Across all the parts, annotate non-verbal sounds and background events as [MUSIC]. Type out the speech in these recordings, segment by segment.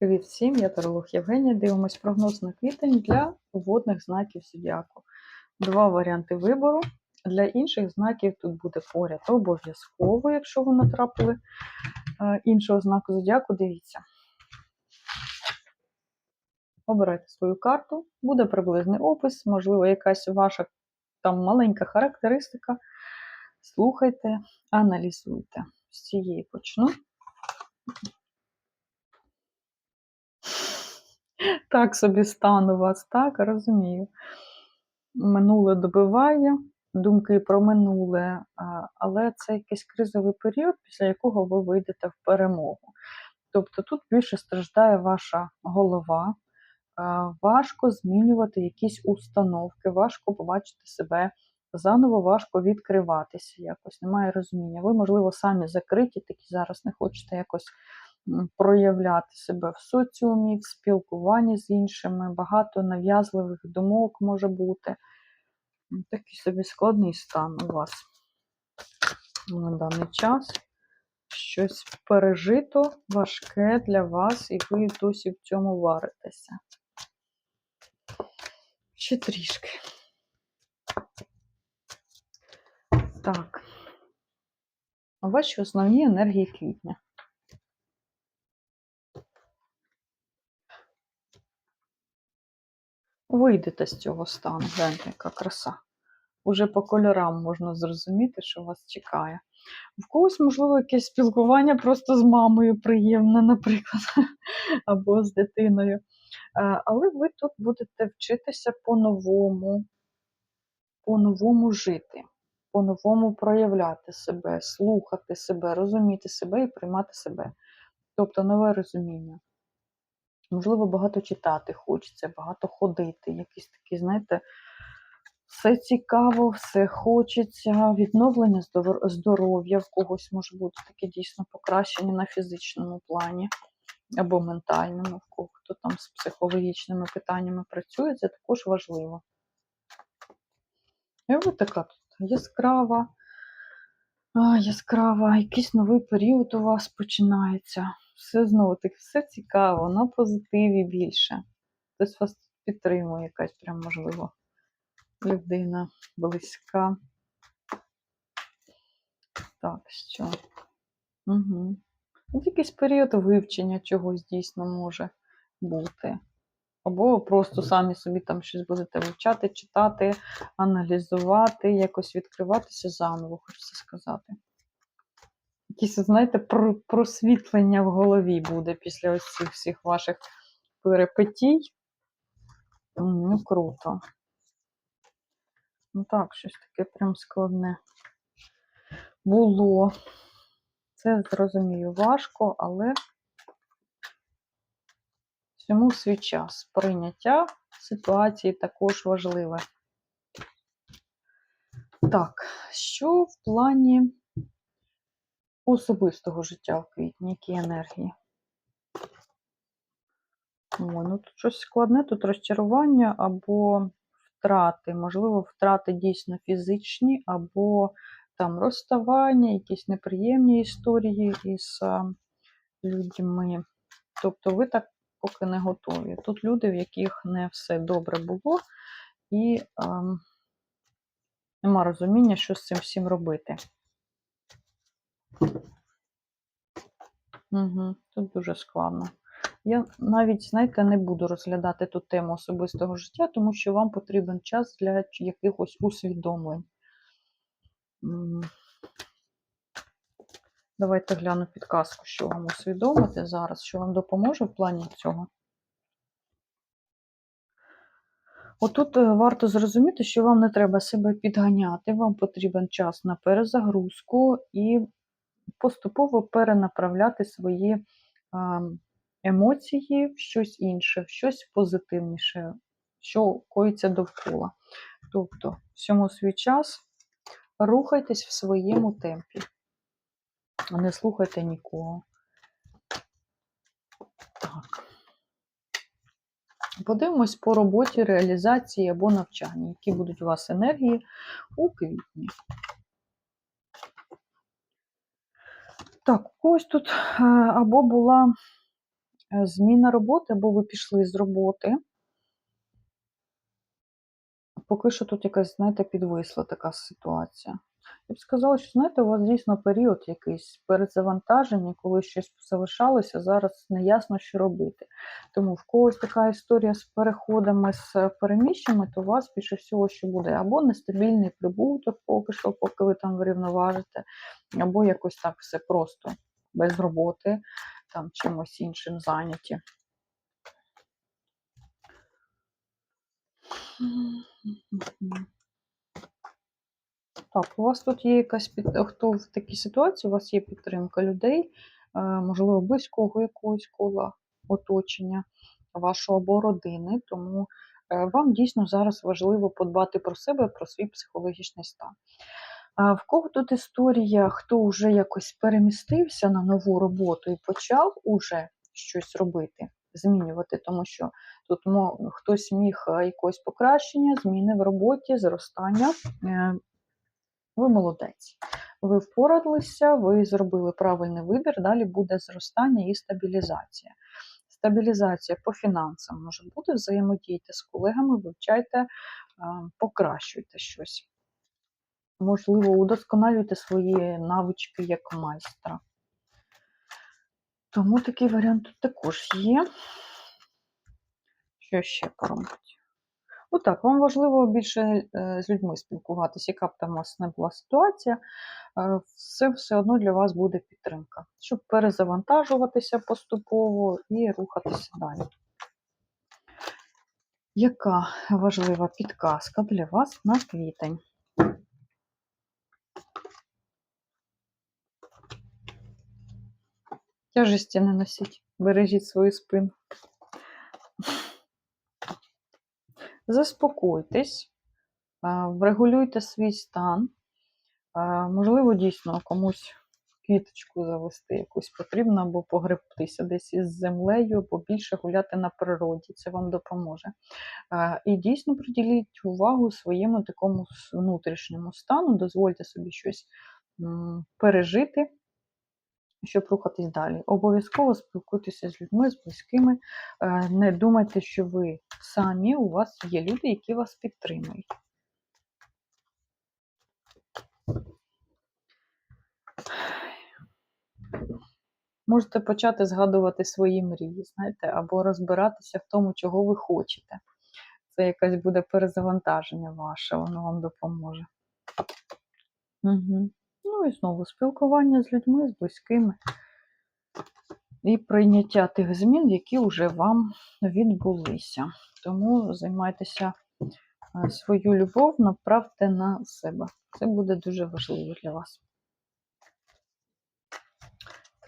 Привіт всім, я Таролог Євгенія. Дивимось прогноз на квітень для водних знаків зодіаку. Два варіанти вибору. Для інших знаків тут буде поряд обов'язково, якщо ви натрапили е, іншого знаку зодіаку, дивіться. Обирайте свою карту, буде приблизний опис, можливо, якась ваша там маленька характеристика. Слухайте, аналізуйте. З цієї почну. Так собі стан у вас, так, розумію. Минуле добиває, думки про минуле, але це якийсь кризовий період, після якого ви вийдете в перемогу. Тобто тут більше страждає ваша голова, важко змінювати якісь установки, важко побачити себе заново, важко відкриватися якось, немає розуміння. Ви, можливо, самі закриті, такі зараз не хочете якось проявляти себе в соціумі, в спілкуванні з іншими, багато нав'язливих думок може бути. Такий собі складний стан у вас на даний час. Щось пережито, важке для вас, і ви досі в цьому варитеся. Ще трішки. Так. Ваші основні енергії квітня. Вийдете з цього стану, гляньте, яка краса. Уже по кольорам можна зрозуміти, що вас чекає. В когось, можливо, якесь спілкування просто з мамою приємне, наприклад, [LAUGHS] або з дитиною. Е, Але ви тут будете вчитися по-новому, по-новому жити, по-новому проявляти себе, слухати себе, розуміти себе і приймати себе. Тобто нове розуміння. Можливо, багато читати хочеться, багато ходити, якісь такі, знаєте, все цікаво, все хочеться, відновлення здоров'я в когось може бути таке дійсно покращення на фізичному плані або ментальному, в кого хто там з психологічними питаннями працює, це також важливо. І ви така тут яскрава, яскрава, якийсь новий період у вас починається. Все знову таки, все цікаво, на позитиві більше. Хтось вас підтримує, якась прям, можливо, людина близька. Так, що? Угу. От якийсь період вивчення чогось дійсно може бути. Або просто самі собі там щось будете вивчати, читати, аналізувати, якось відкриватися заново, хочеться сказати. Якісь, знаєте, просвітлення в голові буде після ось цих всіх ваших перипетій. М, Ну, круто. Ну так, щось таке прям складне. Було. Це зрозумію важко, але всьому свій час. Прийняття ситуації також важливе. Так, що в плані особистого життя в квітні, які енергії? О, ну тут щось складне, тут розчарування або втрати. Можливо, втрати дійсно фізичні, або там розставання, якісь неприємні історії із людьми. Тобто ви так поки не готові. Тут люди, в яких не все добре було, і а, нема розуміння, що з цим всім робити. Угу, тут дуже складно. Я навіть, знаєте, не буду розглядати ту тему особистого життя, тому що вам потрібен час для якихось усвідомлень. Давайте гляну підказку, що вам усвідомити зараз, що вам допоможе в плані цього. Отут е, варто зрозуміти, що вам не треба себе підганяти, вам потрібен час на перезагрузку і поступово перенаправляти свої емоції в щось інше, в щось позитивніше, що коїться довкола. Тобто, всьому свій час рухайтесь в своєму темпі, а не слухайте нікого. Так. Подивимось по роботі, реалізації або навчанні, які будуть у вас енергії у квітні. Так, у когось тут е, або була е, зміна роботи, або ви пішли з роботи. Поки що тут якась, знаєте, підвисла така ситуація. Я б сказала, що знаєте, у вас дійсно період якийсь перезавантаження, коли щось залишалося, зараз не ясно, що робити. Тому в когось така історія з переходами, з переміщеннями, то у вас більше всього, що буде або нестабільний прибуток, поки що, поки ви там врівноважите, або якось так все просто без роботи, там чимось іншим зайняті. Мгм. Так, у вас тут є якась під... хто в такій ситуації, у вас є підтримка людей, е, можливо, близького якогось кола оточення вашого або родини, тому е, вам дійсно зараз важливо подбати про себе, про свій психологічний стан. В кого тут історія, хто вже якось перемістився на нову роботу і почав уже щось робити, змінювати, тому що тут хтось міг е, якось покращення, зміни в роботі, зростання. Ви молодець. Ви впоралися, ви зробили правильний вибір, далі буде зростання і стабілізація. Стабілізація по фінансам може бути, взаємодійте з колегами, вивчайте, е, покращуйте щось. Можливо, удосконалюйте свої навички як майстра. Тому такий варіант також є. Що ще поробити? Отак, вам важливо більше е, з людьми спілкуватися, яка б там у вас не була ситуація, е, все все одно для вас буде підтримка, щоб перезавантажуватися поступово і рухатися далі. Яка важлива підказка для вас на квітень? Тяжесті не носіть, бережіть свою спину. Заспокойтесь, врегулюйте свій стан. Можливо, дійсно комусь квіточку завести якусь потрібно, або погребтися десь із землею, або більше гуляти на природі. Це вам допоможе. І дійсно приділіть увагу своєму такому внутрішньому стану, дозвольте собі щось пережити, щоб рухатись далі. Обов'язково спілкуйтеся з людьми, з близькими. Е, Не думайте, що ви самі, у вас є люди, які вас підтримують. Можете почати згадувати свої мрії, знаєте, або розбиратися в тому, чого ви хочете. Це якесь буде перезавантаження ваше, воно вам допоможе. Угу. Ну і знову спілкування з людьми, з близькими. І прийняття тих змін, які вже вам відбулися. Тому займайтеся е, свою любов, направте на себе. Це буде дуже важливо для вас.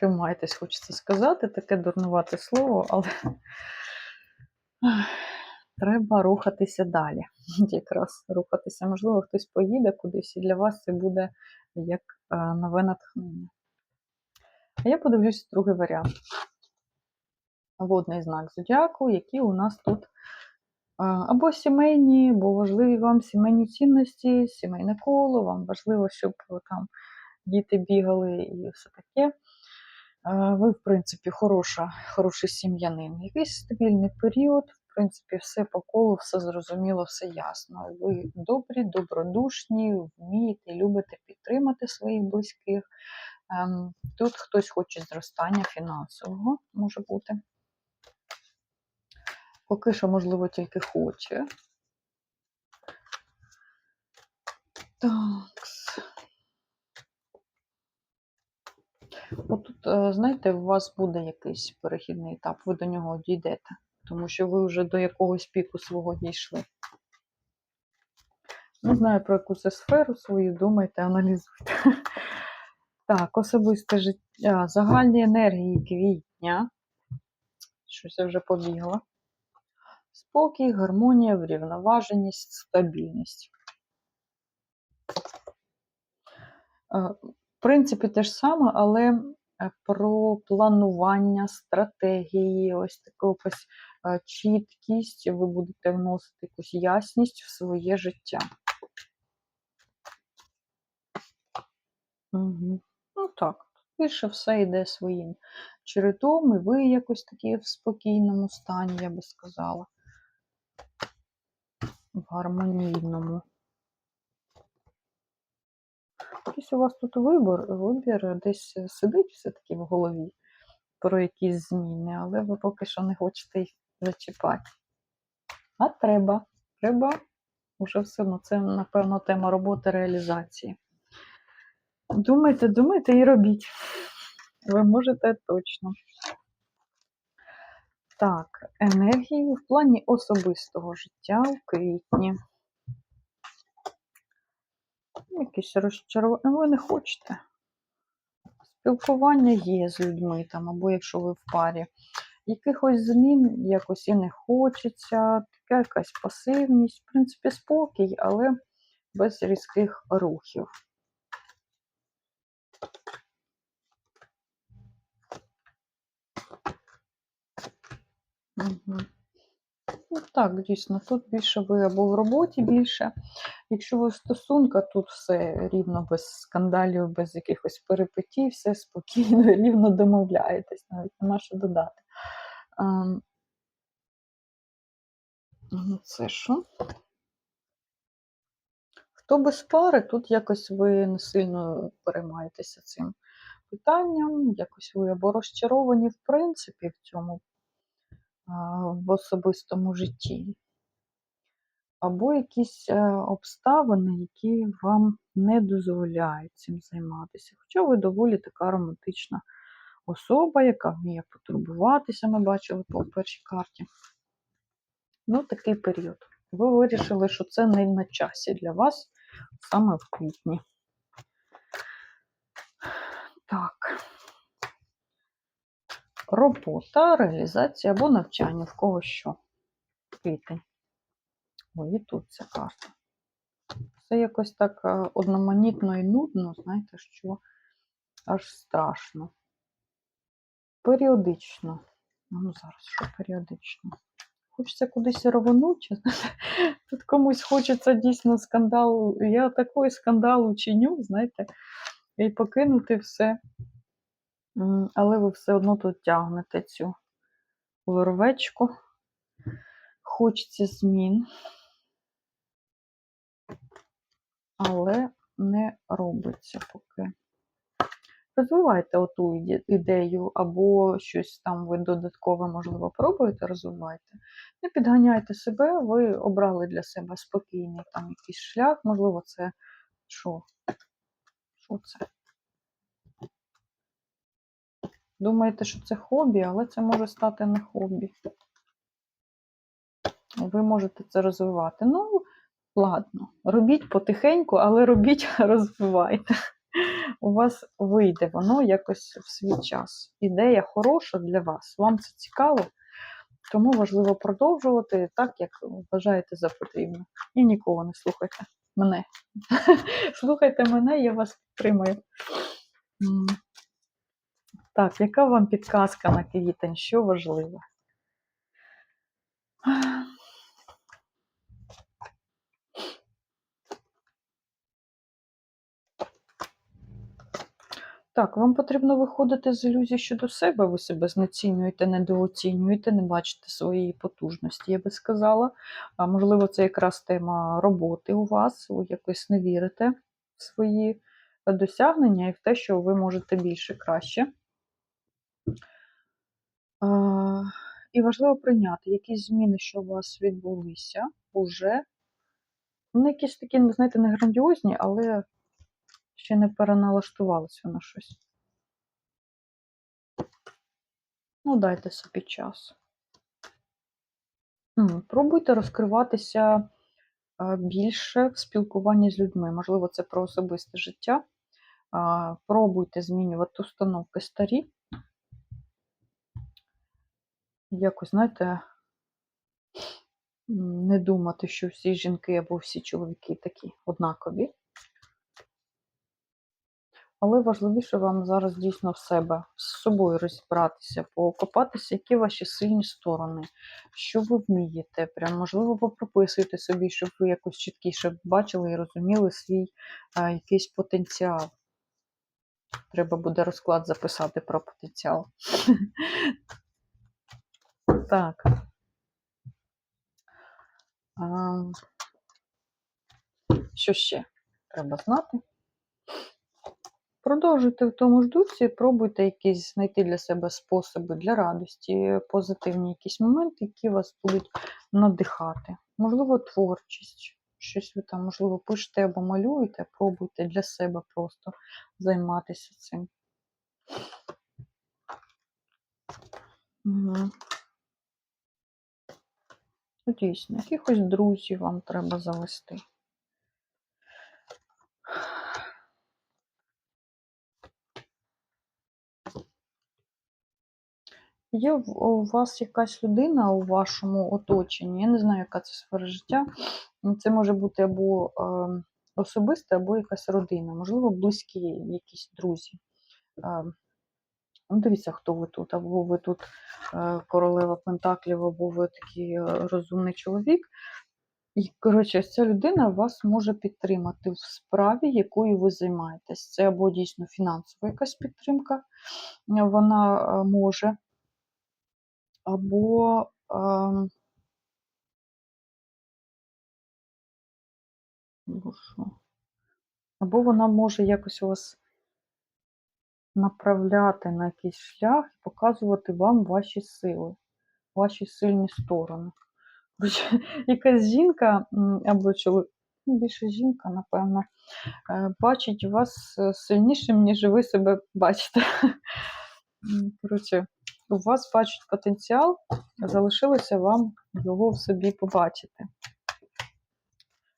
Тримайтесь, хочеться сказати, таке дурнувате слово, але треба рухатися далі. [LAUGHS] Якраз рухатися. Можливо, хтось поїде кудись, і для вас це буде як е, нове натхнення. А я подивлюсь другий варіант. Водний знак зодіаку, які у нас тут або сімейні, або важливі вам сімейні цінності, сімейне коло, вам важливо, щоб там діти бігали і все таке. Ви, в принципі, хороша, хороший сім'янин. Якийсь стабільний період, в принципі, все по колу, все зрозуміло, все ясно. Ви добрі, добродушні, вмієте, любите підтримати своїх близьких. Ем, Тут хтось хоче зростання фінансового, може бути. Поки що, можливо, тільки хоче. Так. Отут, е, знаєте, у вас буде якийсь перехідний етап, ви до нього дійдете, тому що ви вже до якогось піку свого дійшли. Не знаю, про яку це сферу свою, думайте, аналізуйте. [LAUGHS] Так, особисте життя, загальні енергії квітня. Щось я вже побігла. Спокій, гармонія, врівноваженість, стабільність. Е, В принципі, те ж саме, але е, про планування, стратегії, ось таку якусь е, чіткість, ви будете вносити якусь ясність в своє життя. Угу. Ну так, більше все йде своїм чередом, і ви якось такі в спокійному стані, я би сказала. В гармонійному. Якийсь у вас тут вибір, вибір десь сидить все-таки в голові про якісь зміни, але ви поки що не хочете їх зачіпати. А треба. Треба уже все одно. Це, напевно, тема роботи реалізації. Думайте, думайте і робіть. Ви можете точно. Так, енергії в плані особистого життя в квітні. Якісь розчарування. Ви не хочете. Спілкування є з людьми там, або якщо ви в парі. Якихось змін якось і не хочеться, така якась пасивність, в принципі, спокій, але без різких рухів. Угу. Ну, так, дійсно, тут більше ви або в роботі більше. Якщо ви в стосунках, тут все рівно без скандалів, без якихось перипетій, все спокійно, [LAUGHS] рівно домовляєтесь, навіть нема що додати. Ну, Це що? Хто без пари, тут якось ви не сильно переймаєтеся цим питанням, якось ви або розчаровані в принципі в цьому в особистому житті, або якісь е, обставини, які вам не дозволяють цим займатися. Хоча ви доволі така романтична особа, яка вміє потурбуватися, ми бачили по першій карті. Ну, такий період. Ви вирішили, що це не на часі для вас саме в квітні. Так робота, реалізація або навчання, в кого що. Квітень. Ой, і тут ця карта. Це якось так е, одноманітно і нудно, знаєте, що аж страшно. Періодично. Ну, зараз що періодично? Хочеться кудись рвонути. [LAUGHS] Тут комусь хочеться дійсно скандалу. Я такий скандал чиню, знаєте, і покинути все. Але ви все одно тут тягнете цю вервечку. Хочеться змін, але не робиться поки. Розвивайте оту ідею, або щось там ви додаткове, можливо, пробуєте, розвивайте. Не підганяйте себе, ви обрали для себе спокійний там якийсь шлях, можливо, це що? Що це? Думаєте, що це хобі, але це може стати не хобі. Ви можете це розвивати. Ну, ладно, робіть потихеньку, але робіть, [LAUGHS] розвивайте. У вас вийде воно якось в свій час. Ідея хороша для вас. Вам це цікаво, тому важливо продовжувати так, як вважаєте за потрібне. І нікого не слухайте мене. [LAUGHS] Слухайте мене, я вас підтримую. Так, яка вам підказка на квітень? Що важливе? Так, вам потрібно виходити з ілюзії щодо себе, ви себе знецінюєте, недооцінюєте, не бачите своєї потужності, я би сказала. А можливо, це якраз тема роботи у вас, ви якось не вірите в свої досягнення і в те, що ви можете більше краще. І важливо прийняти якісь зміни, що у вас відбулися уже. Вони якісь такі, знаєте, не грандіозні, але ще не переналаштувалися на щось. Ну, дайте собі час. Пробуйте розкриватися більше в спілкуванні з людьми. Можливо, це про особисте життя. Пробуйте змінювати установки старі якось, знаєте, не думати, що всі жінки або всі чоловіки такі однакові. Але важливіше вам зараз дійсно в себе з собою розібратися, покопатися, які ваші сильні сторони, що ви вмієте. Прям, можливо, попрописуйте собі, щоб ви якось чіткіше бачили і розуміли свій а, якийсь потенціал. Треба буде розклад записати про потенціал. [LAUGHS] Так. Що ще треба знати? Продовжуйте в тому ж дусі, пробуйте якісь знайти для себе способи для радості, позитивні якісь моменти, які вас будуть надихати. Можливо, творчість, щось ви там, можливо, пишете або малюєте, пробуйте для себе просто займатися цим. Угу. Дійсно, якихось друзів вам треба завести. Є у вас якась людина у вашому оточенні, я не знаю, яка це сфера життя. Це може бути або е, особисте, або якась родина, можливо, близькі якісь друзі. Е, ну, дивіться, хто ви тут, або ви тут е, королева Пентаклів, або ви такий розумний чоловік. І, коротше, ця людина вас може підтримати в справі, якою ви займаєтесь. Це або дійсно фінансова якась підтримка, вона може, або ем, або вона може якось вас направляти на якийсь шлях і показувати вам ваші сили, ваші сильні сторони. [LAUGHS] Якась жінка або чоловік, ну, більше жінка, напевно, е, бачить вас е, сильнішим, ніж ви себе бачите. [LAUGHS] Коротше, у вас бачить потенціал, залишилося вам його в собі побачити.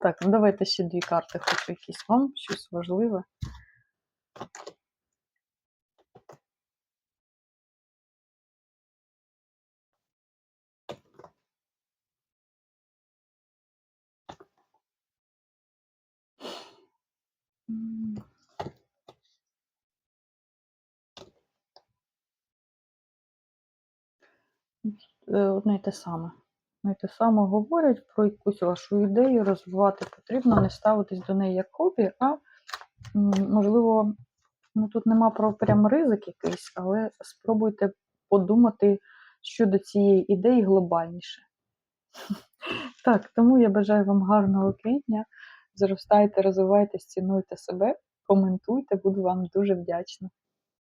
Так, ну давайте ще дві карти, хоч якісь вам, щось важливе. Одне й те саме. Одне й те саме говорять про якусь вашу ідею, розвивати потрібно, не ставитись до неї як хобі, а можливо, ну тут нема про прям ризик якийсь, але спробуйте подумати щодо цієї ідеї глобальніше. [LAUGHS] Так, тому я бажаю вам гарного квітня. Зростайте, розвивайтесь, цінуйте себе, коментуйте, буду вам дуже вдячна.